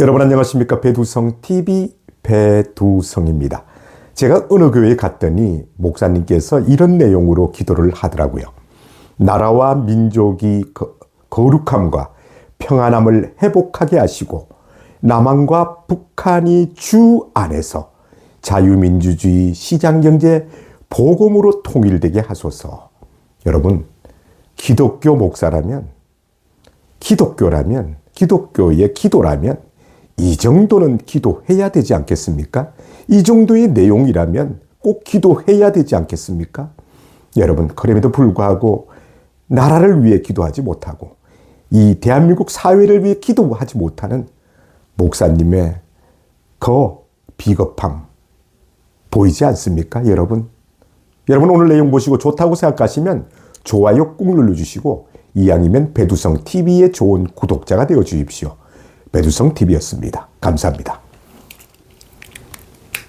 여러분 안녕하십니까 배두성 TV 배두성입니다. 제가 어느 교회에 갔더니 목사님께서 이런 내용으로 기도를 하더라고요. 나라와 민족이 거- 거룩함과 평안함을 회복하게 하시고 남한과 북한이 주 안에서 자유민주주의 시장경제 복음으로 통일되게 하소서. 여러분 기독교 목사라면 기독교라면, 기독교의 기도라면 이 정도는 기도해야 되지 않겠습니까? 이 정도의 내용이라면 꼭 기도해야 되지 않겠습니까? 여러분, 그럼에도 불구하고 나라를 위해 기도하지 못하고 이 대한민국 사회를 위해 기도하지 못하는 목사님의 그 비겁함 보이지 않습니까, 여러분? 여러분 오늘 내용 보시고 좋다고 생각하시면 좋아요 꾹 눌러주시고 이왕이면 배두성 TV의 좋은 구독자가 되어 주십시오. 배두성 TV였습니다. 감사합니다.